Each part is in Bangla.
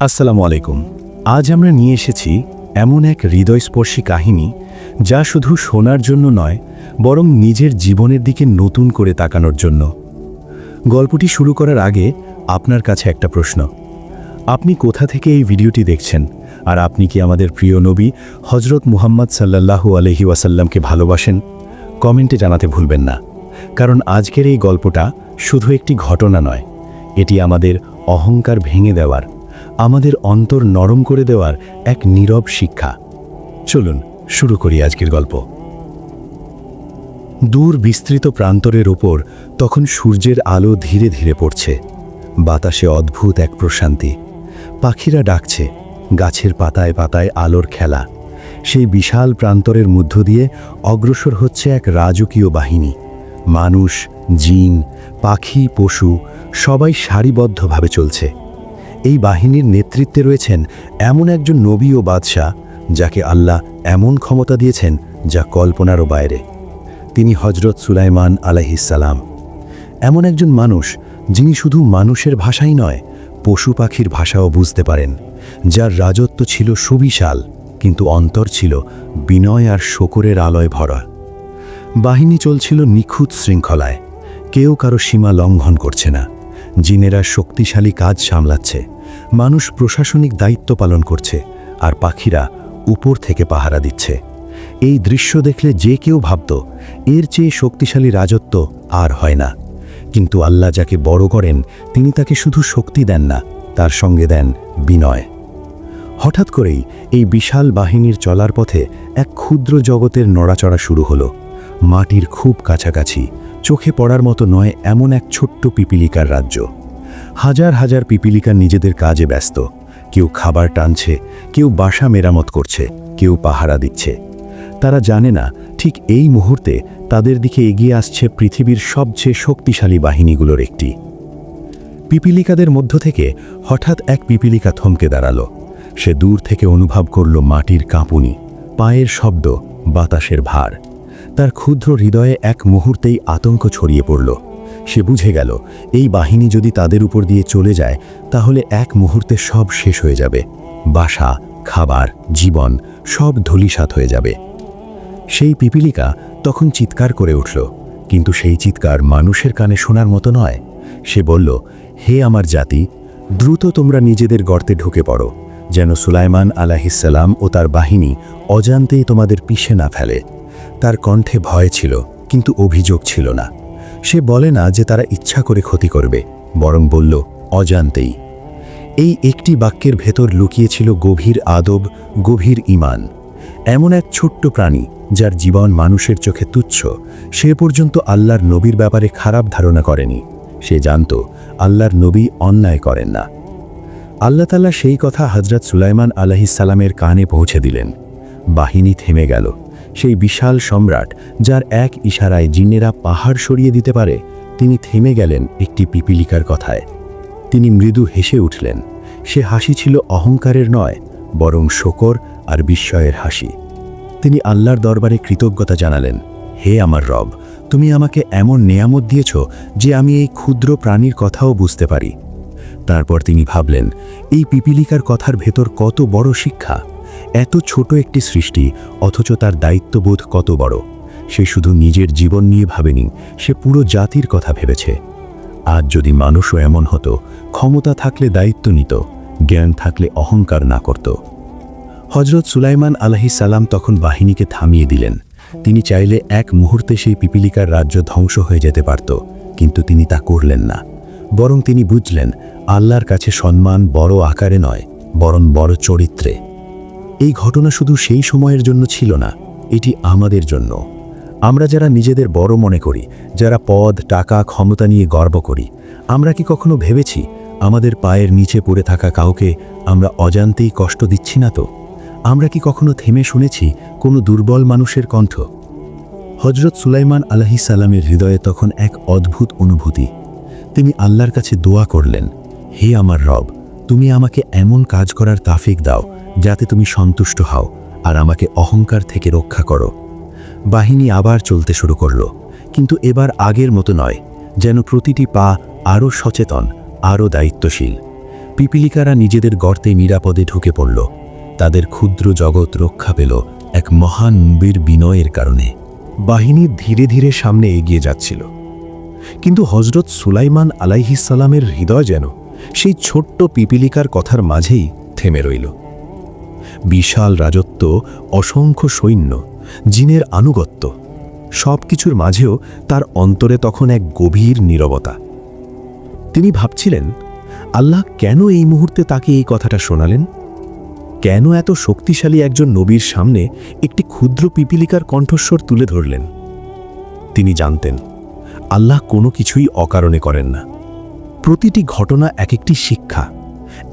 আসসালামু আলাইকুম। আজ আমরা নিয়ে এসেছি এমন এক হৃদয়স্পর্শী কাহিনী যা শুধু শোনার জন্য নয়, বরং নিজের জীবনের দিকে নতুন করে তাকানোর জন্য। গল্পটি শুরু করার আগে আপনার কাছে একটা প্রশ্ন। আপনি কোথা থেকে এই ভিডিওটি দেখছেন? আর আপনি কি আমাদের প্রিয় নবী হজরত মুহাম্মদ সাল্লাল্লাহু আলহি ওয়াসাল্লামকে ভালোবাসেন? কমেন্টে জানাতে ভুলবেন না। কারণ আজকের এই গল্পটা শুধু একটি ঘটনা নয়, এটি আমাদের অহংকার ভেঙে দেওয়ার আমাদের অন্তর নরম করে দেওয়ার এক নীরব শিক্ষা। চলুন, শুরু করি আজকের গল্প। দূর বিস্তৃত প্রান্তরের ওপর তখন সূর্যের আলো ধীরে ধীরে পড়ছে। বাতাসে অদ্ভুত এক প্রশান্তি। পাখিরা ডাকছে, গাছের পাতায় পাতায় আলোর খেলা। সেই বিশাল প্রান্তরের মধ্য দিয়ে অগ্রসর হচ্ছে এক রাজকীয় বাহিনী। মানুষ, জিন, পাখি, পশু সবাই সারিবদ্ধভাবে চলছে। এই বাহিনীর নেতৃত্বে রয়েছেন এমন একজন নবী ও বাদশাহ, যাকে আল্লাহ এমন ক্ষমতা দিয়েছেন যা কল্পনারও বাইরে। তিনি হজরত সুলাইমান আলাইহিসালাম এমন একজন মানুষ যিনি শুধু মানুষের ভাষাই নয়, পশু পাখির ভাষাও বুঝতে পারেন, যার রাজত্ব ছিল সুবিশাল, কিন্তু অন্তর ছিল বিনয় আর শকরের আলয় ভরা। বাহিনী চলছিল নিখুঁত শৃঙ্খলায়, কেউ কারও সীমা লঙ্ঘন করছে না, জিনেরা শক্তিশালী কাজ সামলাচ্ছে। মানুষ প্রশাসনিক দায়িত্ব পালন করছে আর পাখিরা উপর থেকে পাহারা দিচ্ছে। এই দৃশ্য দেখলে যে কেউ ভাবত, এর চেয়ে শক্তিশালী রাজত্ব আর হয় না। কিন্তু আল্লাহ যাকে বড় করেন, তিনি তাকে শুধু শক্তি দেন না, তার সঙ্গে দেন বিনয়। হঠাৎ করেই এই বিশাল বাহিনীর চলার পথে এক ক্ষুদ্র জগতের নড়াচড়া শুরু হলো। মাটির খুব কাছাকাছি, চোখে পড়ার মতো নয় এমন এক ছোট্ট পিপিলিকার রাজ্য। হাজার হাজার পিপিলিকা নিজেদের কাজে ব্যস্ত। কেউ খাবার টানছে, কেউ বাসা মেরামত করছে, কেউ পাহারা দিচ্ছে। তারা জানে না, ঠিক এই মুহূর্তে তাদের দিকে এগিয়ে আসছে পৃথিবীর সবচেয়ে শক্তিশালী বাহিনীগুলোর একটি। পিপিলিকাদের মধ্য থেকে হঠাৎ এক পিপিলিকা থমকে দাঁড়াল। সে দূর থেকে অনুভব করল মাটির কাঁপুনি, পায়ের শব্দ, বাতাসের ভার। তার ক্ষুদ্র হৃদয়ে এক মুহূর্তেই আতঙ্ক ছড়িয়ে পড়ল। সে বুঝে গেল, এই বাহিনী যদি তাদের উপর দিয়ে চলে যায়, তাহলে এক মুহূর্তে সব শেষ হয়ে যাবে। বাসা, খাবার, জীবন, সব ধূলিসাৎ হয়ে যাবে। সেই পিপিলিকা তখন চিৎকার করে উঠল, কিন্তু সেই চিৎকার মানুষের কানে শোনার মতো নয়। সে বলল, হে আমার জাতি, দ্রুত তোমরা নিজেদের গর্তে ঢুকে পড়ো, যেন সুলাইমান আলাহিসাল্লাম ও তার বাহিনী অজান্তেই তোমাদের পিষে না ফেলে। তার কণ্ঠে ভয় ছিল, কিন্তু অভিযোগ ছিল না। সে বলে না যে তারা ইচ্ছা করে ক্ষতি করবে, বরং বলল, অজান্তেই। এই একটি বাক্যের ভেতর লুকিয়েছিল গভীর আদব, গভীর ইমান এমন এক ছোট্ট প্রাণী, যার জীবন মানুষের চোখে তুচ্ছ, সে পর্যন্ত আল্লাহর নবীর ব্যাপারে খারাপ ধারণা করেনি। সে জানত, আল্লাহর নবী অন্যায় করেন না। আল্লাহ তাল্লাহ সেই কথা হজরত সুলাইমান আলহিসাল্লামের কানে পৌঁছে দিলেন। বাহিনী থেমে গেল। সেই বিশাল সম্রাট, যার এক ইশারায় জিনেরা পাহাড় সরিয়ে দিতে পারে, তিনি থেমে গেলেন একটি পিপিলিকার কথায়। তিনি মৃদু হেসে উঠলেন। সে হাসি ছিল অহংকারের নয়, বরং শকর আর বিস্ময়ের হাসি। তিনি আল্লাহর দরবারে কৃতজ্ঞতা জানালেন, হে আমার রব, তুমি আমাকে এমন নেয়ামত দিয়েছ যে আমি এই ক্ষুদ্র প্রাণীর কথাও বুঝতে পারি। তারপর তিনি ভাবলেন, এই পিপিলিকার কথার ভেতর কত বড় শিক্ষা! এত ছোট একটি সৃষ্টি, অথচ তার দায়িত্ববোধ কত বড়। সে শুধু নিজের জীবন নিয়ে ভাবেনি, সে পুরো জাতির কথা ভেবেছে। আজ যদি মানুষও এমন হতো, ক্ষমতা থাকলে দায়িত্ব নিত, জ্ঞান থাকলে অহংকার না করত। হজরত সুলাইমান আলাহি সালাম তখন বাহিনীকে থামিয়ে দিলেন। তিনি চাইলে এক মুহূর্তে সেই পিপিলিকার রাজ্য ধ্বংস হয়ে যেতে পারত, কিন্তু তিনি তা করলেন না। বরং তিনি বুঝলেন, আল্লাহর কাছে সম্মান বড় আকারে নয়, বরং বড় চরিত্রে। এই ঘটনা শুধু সেই সময়ের জন্য ছিল না, এটি আমাদের জন্য। আমরা যারা নিজেদের বড় মনে করি, যারা পদ, টাকা, ক্ষমতা নিয়ে গর্ব করি, আমরা কি কখনো ভেবেছি আমাদের পায়ের নিচে পড়ে থাকা কাউকে আমরা অজান্তেই কষ্ট দিচ্ছি না তো? আমরা কি কখনো থেমে শুনেছি কোনো দুর্বল মানুষের কণ্ঠ? হজরত সুলাইমান আলহি সালামের হৃদয়ে তখন এক অদ্ভুত অনুভূতি। তিনি আল্লাহর কাছে দোয়া করলেন, হে আমার রব, তুমি আমাকে এমন কাজ করার তাফিক দাও যাতে তুমি সন্তুষ্ট হও আর আমাকে অহংকার থেকে রক্ষা করো। বাহিনী আবার চলতে শুরু করল, কিন্তু এবার আগের মতো নয়, যেন প্রতিটি পা আরও সচেতন, আরও দায়িত্বশীল। পিপিলিকারা নিজেদের গর্তে নিরাপদে ঢুকে পড়ল। তাদের ক্ষুদ্র জগৎ রক্ষা পেল এক মহান বীর বিনয়ের কারণে। বাহিনী ধীরে ধীরে সামনে এগিয়ে যাচ্ছিল। কিন্তু হজরত সুলাইমান আলাইহিসালামের হৃদয় যেন সেই ছোট্ট পিপিলিকার কথার মাঝেই থেমে রইল। বিশাল রাজত্ব, অসংখ্য সৈন্য, জিনের আনুগত্য সব কিছুর মাঝেও তার অন্তরে তখন এক গভীর নীরবতা। তিনি ভাবছিলেন, আল্লাহ কেন এই মুহূর্তে তাকে এই কথাটা শোনালেন? কেন এত শক্তিশালী একজন নবীর সামনে একটি ক্ষুদ্র পিপিলিকার কণ্ঠস্বর তুলে ধরলেন? তিনি জানতেন, আল্লাহ কোনো কিছুই অকারণে করেন না। প্রতিটি ঘটনা এক একটি শিক্ষা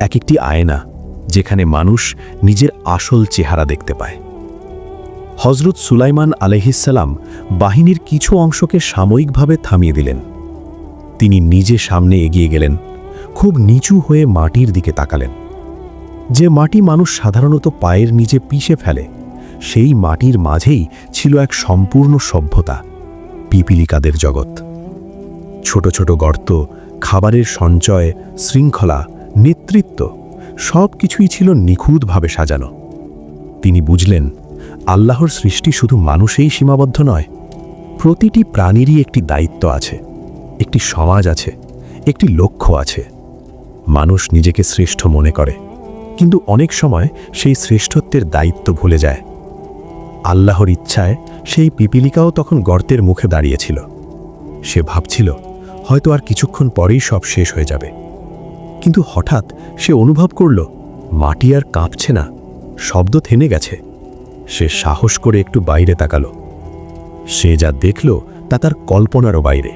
এক একটি আয়না যেখানে মানুষ নিজের আসল চেহারা দেখতে পায়। হজরত সুলাইমান আলহিসাল্লাম বাহিনীর কিছু অংশকে সাময়িকভাবে থামিয়ে দিলেন। তিনি নিজে সামনে এগিয়ে গেলেন, খুব নিচু হয়ে মাটির দিকে তাকালেন। যে মাটি মানুষ সাধারণত পায়ের নিচে পিষে ফেলে, সেই মাটির মাঝেই ছিল এক সম্পূর্ণ সভ্যতা, পিপিলিকাদের জগৎ। ছোট ছোট গর্ত, খাবারের সঞ্চয়, শৃঙ্খলা, নেতৃত্ব সব কিছুই ছিল নিখুঁতভাবে সাজানো। তিনি বুঝলেন, আল্লাহর সৃষ্টি শুধু মানুষেই সীমাবদ্ধ নয়, প্রতিটি প্রাণীরই একটি দায়িত্ব আছে, একটি সমাজ আছে, একটি লক্ষ্য আছে। মানুষ নিজেকে শ্রেষ্ঠ মনে করে, কিন্তু অনেক সময় সেই শ্রেষ্ঠত্বের দায়িত্ব ভুলে যায়। আল্লাহর ইচ্ছায় সেই পিপিলিকাও তখন গর্তের মুখে দাঁড়িয়েছিল। সে ভাবছিল, হয়তো আর কিছুক্ষণ পরেই সব শেষ হয়ে যাবে। কিন্তু হঠাৎ সে অনুভব করল, মাটি আর কাঁপছে না, শব্দ থেমে গেছে। সে সাহস করে একটু বাইরে তাকালো। সে যা দেখল তা তার কল্পনারও বাইরে।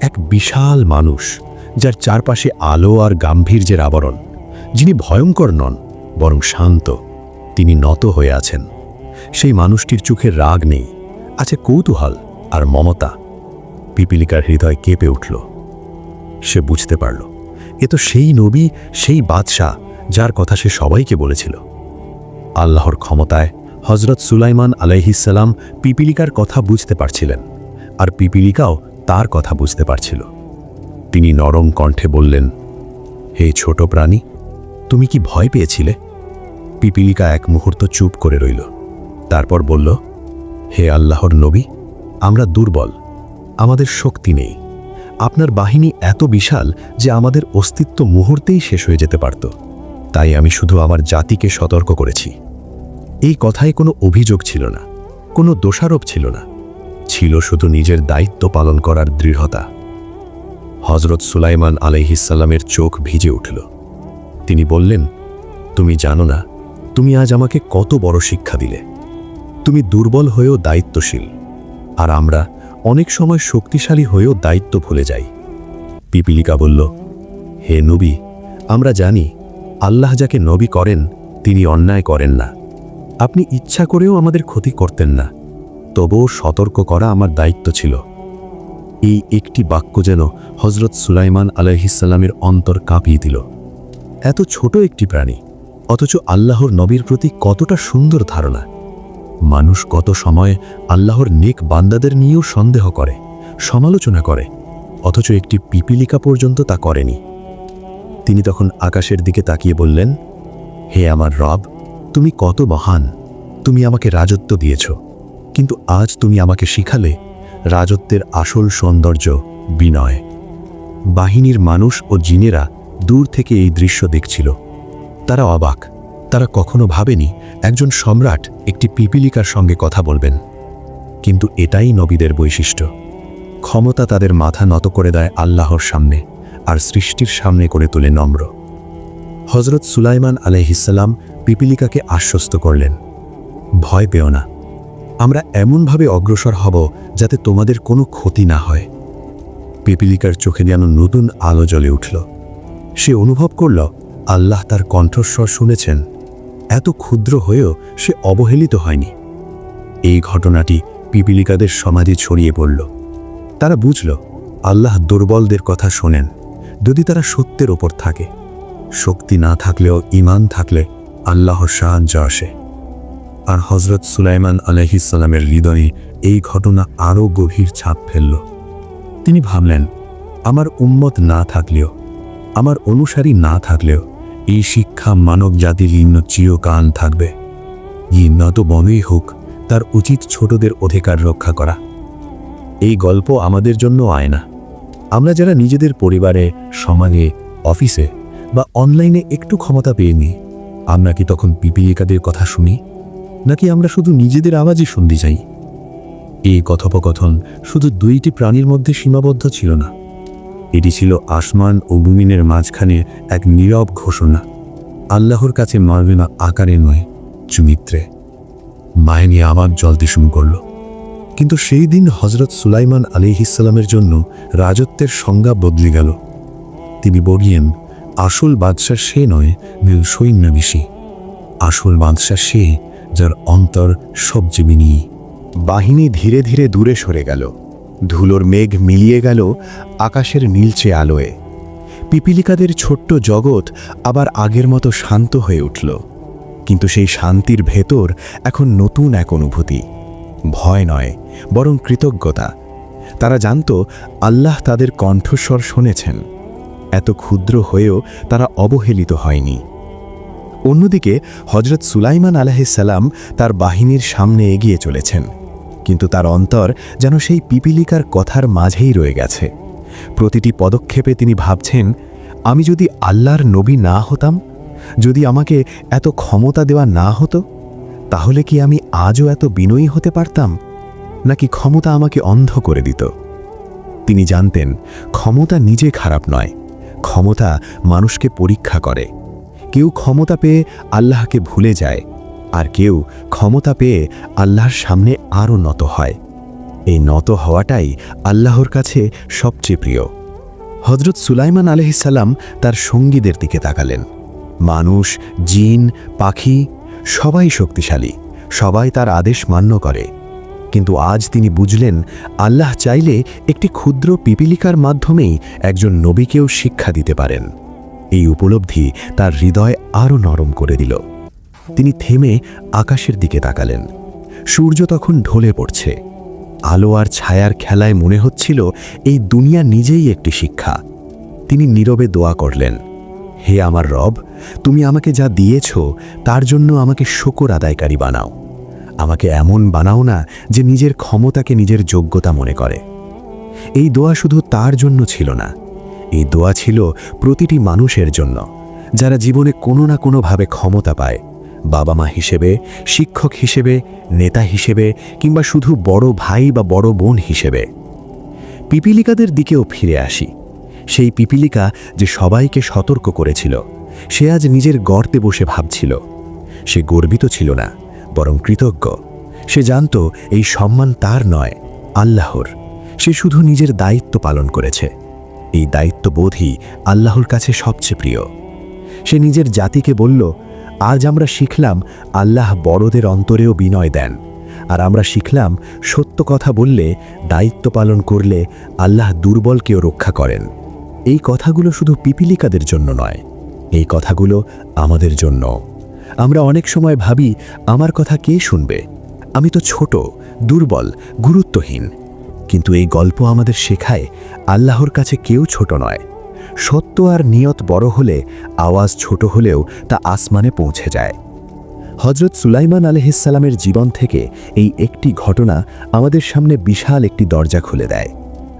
এক বিশাল মানুষ, যার চারপাশে আলো আর গাম্ভীর্যের আবরণ। যিনি ভয়ঙ্কর নন, বরং শান্ত। তিনি নত হয়ে আছেন। সেই মানুষটির চোখে রাগ নেই, আছে কৌতূহল আর মমতা। পিপিলিকার হৃদয় কেঁপে উঠল। সে বুঝতে পারল। এ তো সেই নবী, সেই বাদশাহ, যার কথা সে সবাইকে বলেছিল। আল্লাহর ক্ষমতায় হজরত সুলাইমান আলাইহিসাল্লাম পিপিলিকার কথা বুঝতে পারছিলেন, আর পিপিলিকাও তার কথা বুঝতে পারছিল। তিনি নরম কণ্ঠে বললেন, হে ছোট প্রাণী, তুমি কি ভয় পেয়েছিলে? পিপিলিকা এক মুহূর্ত চুপ করে রইল, তারপর বলল, হে আল্লাহর নবী, আমরা দুর্বল, আমাদের শক্তি নেই আপনার বাহিনী এত বিশাল যে আমাদের অস্তিত্ব মুহূর্তেই শেষ হয়ে যেতে পারত। তাই আমি শুধু আমার জাতিকে সতর্ক করেছি। এই কথায় কোনো অভিযোগ ছিল না, কোনো দোষারোপ ছিল না। ছিল শুধু নিজের দায়িত্ব পালন করার দৃঢ়তা। হজরত সুলাইমান আলাইহিসাল্লামের চোখ ভিজে উঠল। তিনি বললেন, তুমি জানো না, তুমি আজ আমাকে কত বড় শিক্ষা দিলে। তুমি দুর্বল হয়েও দায়িত্বশীল। আর আমরা অনেক সময় শক্তিশালী হয়েও দায়িত্ব ভুলে যাই। পিপিলিকা বলল, হে নবী, আমরা জানি আল্লাহ যাকে নবী করেন, তিনি অন্যায় করেন না। আপনি ইচ্ছা করেও আমাদের ক্ষতি করতেন না। তবুও সতর্ক করা আমার দায়িত্ব ছিল। এই একটি বাক্য যেন হজরত সুলাইমান আলহিসাল্লামের অন্তর কাঁপিয়ে দিল। এত ছোট একটি প্রাণী, অথচ আল্লাহর নবীর প্রতি কতটা সুন্দর ধারণা। মানুষ কত সময় আল্লাহর নেক বান্দাদের নিয়েও সন্দেহ করে, সমালোচনা করে, অথচ একটি পিপিলিকা পর্যন্ত তা করেনি। তিনি তখন আকাশের দিকে তাকিয়ে বললেন, হে আমার রব, তুমি কত মহান, তুমি আমাকে রাজত্ব দিয়েছ, কিন্তু আজ তুমি আমাকে শিখালে রাজত্বের আসল সৌন্দর্য বিনয়। বাহিনীর মানুষ ও জিনেরা দূর থেকে এই দৃশ্য দেখছিল। তারা অবাক। তারা কখনো ভাবেনি একজন সম্রাট একটি পিপিলিকার সঙ্গে কথা বলবেন। কিন্তু এটাই নবীদের বৈশিষ্ট্য। ক্ষমতা তাদের মাথা নত করে দেয় আল্লাহর সামনে আর সৃষ্টির সামনে করে তোলে নম্র। হজরত সুলাইমান আলহিসাল্লাম পিপিলিকাকে আশ্বস্ত করলেন, ভয় পেও না, আমরা এমনভাবে অগ্রসর হব যাতে তোমাদের কোনো ক্ষতি না হয়। পিপিলিকার চোখে যেন নতুন আলো জ্বলে উঠল। সে অনুভব করল, আল্লাহ তার কণ্ঠস্বর শুনেছেন। এত ক্ষুদ্র হয়েও সে অবহেলিত হয়নি। এই ঘটনাটি পিপিলিকাদের সমাজে ছড়িয়ে পড়ল। তারা বুঝল, আল্লাহ দুর্বলদের কথা শোনেন, যদি তারা সত্যের ওপর থাকে। শক্তি না থাকলেও ইমান থাকলে আল্লাহর সাহায্য আসে। আর হজরত সুলাইমান আলহিসাল্লামের হৃদয়ে এই ঘটনা আরও গভীর ছাপ ফেলল। তিনি ভাবলেন, আমার উম্মত না থাকলেও, আমার অনুসারী না থাকলেও এই শিক্ষা মানব জাতির জন্য চিরকাল থাকবে। যত বড়ই হোক, তার উচিত ছোটদের অধিকার রক্ষা করা। এই গল্প আমাদের জন্য আয়না। আমরা যারা নিজেদের পরিবারে, সমাজে, অফিসে বা অনলাইনে একটু ক্ষমতা পেয়ে নিই, আমরা কি তখন পিপিলিকাদের কথা শুনি? নাকি আমরা শুধু নিজেদের আওয়াজই শুনতে চাই? এই কথোপকথন শুধু দুইটি প্রাণীর মধ্যে সীমাবদ্ধ ছিল না। এটি ছিল আসমান ও বুমিনের মাঝখানে এক নীরব ঘোষণা। আল্লাহর কাছে মারবেনা আকারে নয়, চুমিত্রে। মায়নি আবার জ্বলতে শুরু করল। কিন্তু সেই দিন হজরত সুলাইমান আলিহিসাল্লামের জন্য রাজত্বের সংজ্ঞা বদলে গেল। তিনি বললেন, আসল বাদশাহ সে নয় নীল সৈন্যাবেশী আসল বাদশাহ সে, যার অন্তর সবচেয়ে বাহিনী ধীরে ধীরে দূরে সরে গেল। ধুলোর মেঘ মিলিয়ে গেল আকাশের নীলচে আলোয়। পিপিলিকাদের ছোট্ট জগৎ আবার আগের মতো শান্ত হয়ে উঠল। কিন্তু সেই শান্তির ভেতর এখন নতুন এক অনুভূতি। ভয় নয়, বরং কৃতজ্ঞতা। তারা জানত আল্লাহ তাদের কণ্ঠস্বর শুনেছেন। এত ক্ষুদ্র হয়েও তারা অবহেলিত হয়নি। অন্যদিকে হজরত সুলাইমান আলাহিসাল্লাম তার বাহিনীর সামনে এগিয়ে চলেছেন। কিন্তু তার অন্তর যেন সেই পিপিলিকার কথার মাঝেই রয়ে গেছে। প্রতিটি পদক্ষেপে তিনি ভাবছেন, আমি যদি আল্লাহর নবী না হতাম, যদি আমাকে এত ক্ষমতা দেওয়া না হতো, তাহলে কি আমি আজও এত বিনয়ী হতে পারতাম? নাকি ক্ষমতা আমাকে অন্ধ করে দিত? তিনি জানতেন, ক্ষমতা নিজে খারাপ নয়, ক্ষমতা মানুষকে পরীক্ষা করে। কেউ ক্ষমতা পেয়ে আল্লাহকে ভুলে যায় আর কেউ ক্ষমতা পেয়ে আল্লাহর সামনে আরও নত হয়। এই নত হওয়াটাই আল্লাহর কাছে সবচেয়ে প্রিয়। হজরত সুলাইমান আলহিসাল্লাম তার সঙ্গীদের দিকে তাকালেন। মানুষ, জিন, পাখি, সবাই শক্তিশালী, সবাই তার আদেশ মান্য করে। কিন্তু আজ তিনি বুঝলেন, আল্লাহ চাইলে একটি ক্ষুদ্র পিপিলিকার মাধ্যমেই একজন নবীকেও শিক্ষা দিতে পারেন। এই উপলব্ধি তার হৃদয় আরও নরম করে দিল। তিনি থেমে আকাশের দিকে তাকালেন। সূর্য তখন ঢলে পড়ছে। আলো আর ছায়ার খেলায় মনে হচ্ছিল এই দুনিয়া নিজেই একটি শিক্ষা। তিনি নীরবে দোয়া করলেন, হে আমার রব, তুমি আমাকে যা দিয়েছ, তার জন্য আমাকে শকর আদায়কারী বানাও। আমাকে এমন বানাও না যে নিজের ক্ষমতাকে নিজের যোগ্যতা মনে করে। এই দোয়া শুধু তার জন্য ছিল না, এই দোয়া ছিল প্রতিটি মানুষের জন্য, যারা জীবনে কোনো না কোনোভাবে ক্ষমতা পায়। বাবা মা হিসেবে, শিক্ষক হিসেবে, নেতা হিসেবে কিংবা শুধু বড় ভাই বা বড় বোন হিসেবে। পিপিলিকাদের দিকেও ফিরে আসি। সেই পিপিলিকা যে সবাইকে সতর্ক করেছিল, সে আজ নিজের গর্তে বসে ভাবছিল। সে গর্বিত ছিল না, বরং কৃতজ্ঞ। সে জানত এই সম্মান তার নয়, আল্লাহর। সে শুধু নিজের দায়িত্ব পালন করেছে। এই দায়িত্ববোধই আল্লাহর কাছে সবচেয়ে প্রিয়। সে নিজের জাতিকে বলল আজ আমরা শিখলাম আল্লাহ বড়দের অন্তরেও বিনয় দেন। আর আমরা শিখলাম সত্য কথা বললে, দায়িত্ব পালন করলে আল্লাহ দুর্বলকেও রক্ষা করেন। এই কথাগুলো শুধু পিপিলিকাদের জন্য নয়, এই কথাগুলো আমাদের জন্য। আমরা অনেক সময় ভাবি, আমার কথা কে শুনবে? আমি তো ছোট, দুর্বল, গুরুত্বহীন। কিন্তু এই গল্প আমাদের শেখায়, আল্লাহর কাছে কেউ ছোট নয়। সত্য আর নিয়ত বড় হলে, আওয়াজ ছোট হলেও তা আসমানে পৌঁছে যায়। হজরত সুলাইমান আলহিসাল্লামের জীবন থেকে এই একটি ঘটনা আমাদের সামনে বিশাল একটি দরজা খুলে দেয়।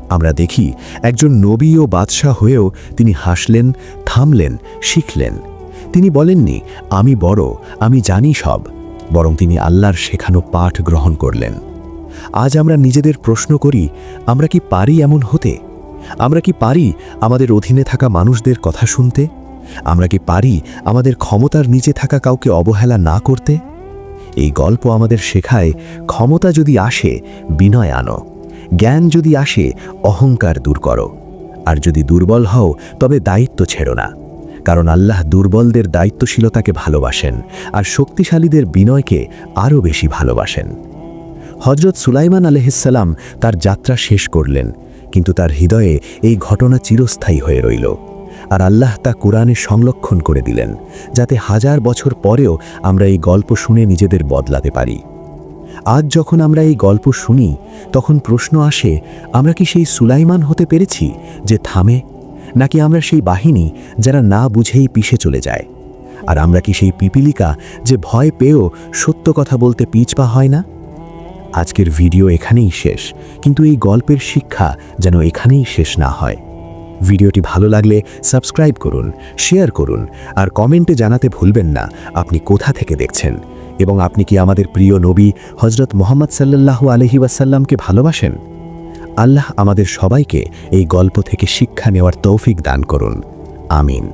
আমরা দেখি একজন নবী ও বাদশাহ হয়েও তিনি হাসলেন, থামলেন, শিখলেন। তিনি বলেননি, আমি বড়, আমি জানি সব। বরং তিনি আল্লাহর শেখানো পাঠ গ্রহণ করলেন। আজ আমরা নিজেদের প্রশ্ন করি, আমরা কি পারি এমন হতে? আমরা কি পারি আমাদের অধীনে থাকা মানুষদের কথা শুনতে? আমরা কি পারি আমাদের ক্ষমতার নিচে থাকা কাউকে অবহেলা না করতে? এই গল্প আমাদের শেখায় ক্ষমতা যদি আসে, বিনয় আনো। জ্ঞান যদি আসে, অহংকার দূর করো। আর যদি দুর্বল হও, তবে দায়িত্ব ছেড়ো না। কারণ আল্লাহ দুর্বলদের দায়িত্বশীলতাকে ভালোবাসেন আর শক্তিশালীদের বিনয়কে আরও বেশি ভালোবাসেন। হজরত সুলাইমান আলহিসাল্লাম তার যাত্রা শেষ করলেন। কিন্তু তার হৃদয়ে এই ঘটনা চিরস্থায়ী হয়ে রইল। আর আল্লাহ তা কোরআনে সংরক্ষণ করে দিলেন, যাতে হাজার বছর পরেও আমরা এই গল্প শুনে নিজেদের বদলাতে পারি। আজ যখন আমরা এই গল্প শুনি, তখন প্রশ্ন আসে, আমরা কি সেই সুলাইমান হতে পেরেছি যে থামে, নাকি আমরা সেই বাহিনী যারা না বুঝেই পিষে চলে যায়? আর আমরা কি সেই পিপিলিকা যে ভয় পেয়েও সত্য কথা বলতে পিছপা হয় না? আজকের ভিডিও এখানেই শেষ। কিন্তু এই গল্পের শিক্ষা যেন এখানেই শেষ না হয়। ভিডিওটি ভালো লাগলে সাবস্ক্রাইব করুন, শেয়ার করুন, আর কমেন্টে জানাতে ভুলবেন না আপনি কোথা থেকে দেখছেন। এবং আপনি কি আমাদের প্রিয় নবী হজরত মোহাম্মদ সাল্লাল্লাহু আলহি ওয়াসাল্লামকে ভালোবাসেন? আল্লাহ আমাদের সবাইকে এই গল্প থেকে শিক্ষা নেওয়ার তৌফিক দান করুন। আমিন।